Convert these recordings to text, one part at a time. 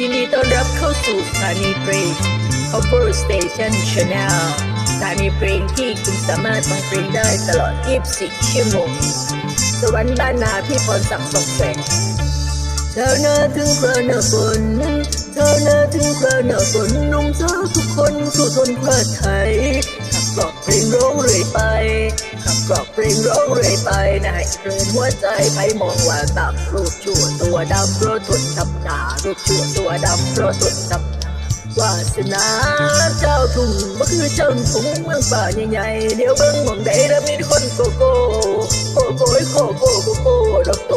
ยินดีต้อนรับเข้าสู่สถานีเพลง Cover Station Channel สถานีเพลงที่คุณสามารถฟังเพลงได้ตลอด 24 ชั่วโมง สวรรค์บ้านนาพี่พรศักดิ์สงแสงเธอน้าถึงคราหน้าฝนเธอน้าถึงคราหน้าฝนนุ่มสาวทุกคนสู้ทนพลาดไทย กรอกเพลงร้องเรื่อยไปขับกรอกเพลงร้องเรื่อยไปนะให้เรินหัวใจไปมองว่าตับรูปชั่วตัวดำเพราะทนทำหนารูปชั่วตัวดำเพราะทนทำหนาวาสนาเจ้าทุ่งบ่คือเจ้าทุ่งเมืองป่าใหญ่ๆเดี๋ยวเบิ่งมองใดแล้วมีคนโกโก้โกโก้โกโก้โกโก้ดอกโต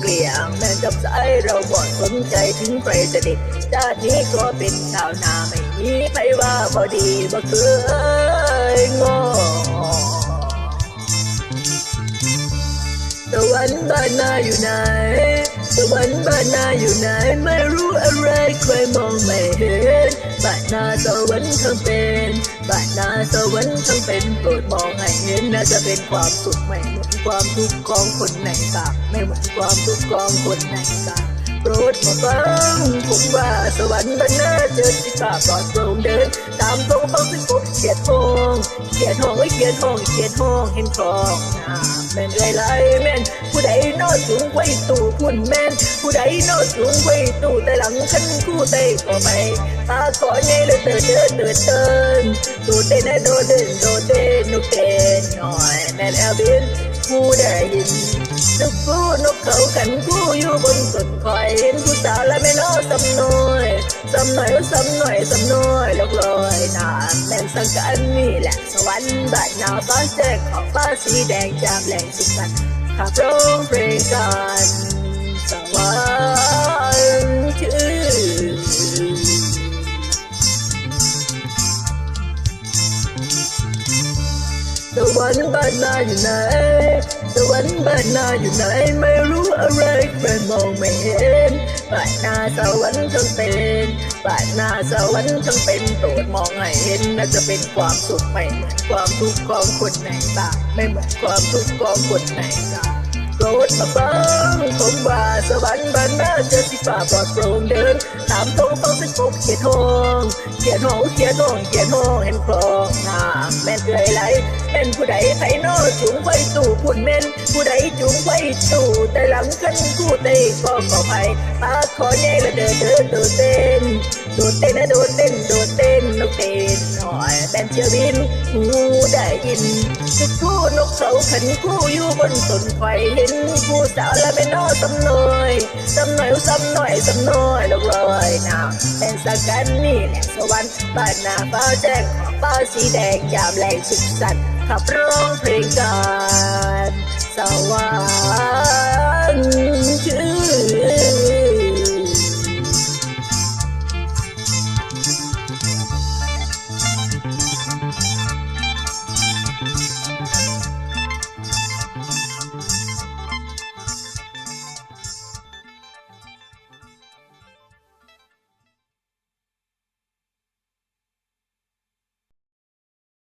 เกลี่ยงแม่จับสายเราบ่สนใจถึงใครจะด็ดชาตินี้ก็เป็นชาวนาไม่มีใครว่าบ่ดีบ่เคย งอสวรรค์บ้านนาอยู่ไหนสวรรค์บ้านนาอยู่ไหน ไม่รู้อะไรใครมองไม่เห็นบ้านนาสวรรค์ทั้งเป็นบ้านนาสวรรค์ทั้งเป็นโปรดมองให้เห็นน่าจะเป็นความสุขไม่เหมือนความทุกข์ของคนในต่างไม่เหมือนความทุกข์ของคนในต่าง รดมาฟังผมว่าสวรรค์บ้านนาเจอที่ข้าปลอดโปร่งเดิน ตามตรงเขาสิพบเขียดทองเขียดทองไว้เขียดทองเขียดทองเห็นคลองน้ำแม่นไรไรแม่นผู้ใดนอสูงไว้ตู่พุ่นแม่นผู้ใดนอสูงไว้ตู่แต่หลังขันคู่เต้ก็ไปตาขอไงเลยเดินเดินเดินเดินตูเต้นโดดเดินโดดเต้นนุกเต้นหน่อยแม่นแอลบินผู้ได้ยิน นกผู้นกเขาขันคู่อยู่บนต้นคอยเห็นผู้สาวและไม่น้อสำน้อยสำหน่อยสำหน่อยสำน้อยลกลอยนาแม่นสังกันนี่แหละสวรรค์บ้านนาฟ้าแจ้งขอบฟ้าสีแดงจามแหลงสุดสันต์ขับร้องเพลงกันสวรรค์ชื่อ สวรรค์บ้านนาอยู่ไหน สวรรค์บ้านนาอยู่ไหน ไม่รู้อะไรใครมองไม่เห็นบ้านนาสวรรค์ทั้งเป็นบ้านนาสวรรค์ทั้งเป็นโปรดมองให้เห็นน่าจะเป็นความสุขไม่เหมือนความทุกข์ของคนในต่างไม่เหมือนความทุกข์ของคนในต่างโปรดมาฟังผมว่า สวรรค์บ้านนาเจอสิฝ่าปลอดโปร่งเดิน ตามทงต้องสิปกเขียดทองเขียดทองเขียดทองเขียดทองเห็นคลองน้ำแม่นเอ่ยไหลเป็นผู้ใดไผนอจุงไฟตู่พุ่นเม่นผู้ใดจุงไฟตู่แต่หลังขันคู่เตะก็ขอไปปาขอแน่ละเดินเดินโดดเต้นโดดเต้นนะโดดเต้นโดดเต้น เต้นหน่อยแบนเชียวบินงูได้ยินทุกทูนกเขาขันคู่อยู่บนต้นไฟเห็นผู้สาวและเป็นนอสำน้อยสำน้อยสำน้อยสำน้อยลงลอยน้ำเป็นสักกันนี่แหละสวรรค์บ้านนาป้าแจ้งขอบฟ้าสีแดงยามแรงสุขสันต์ขับร้องเพลงกัน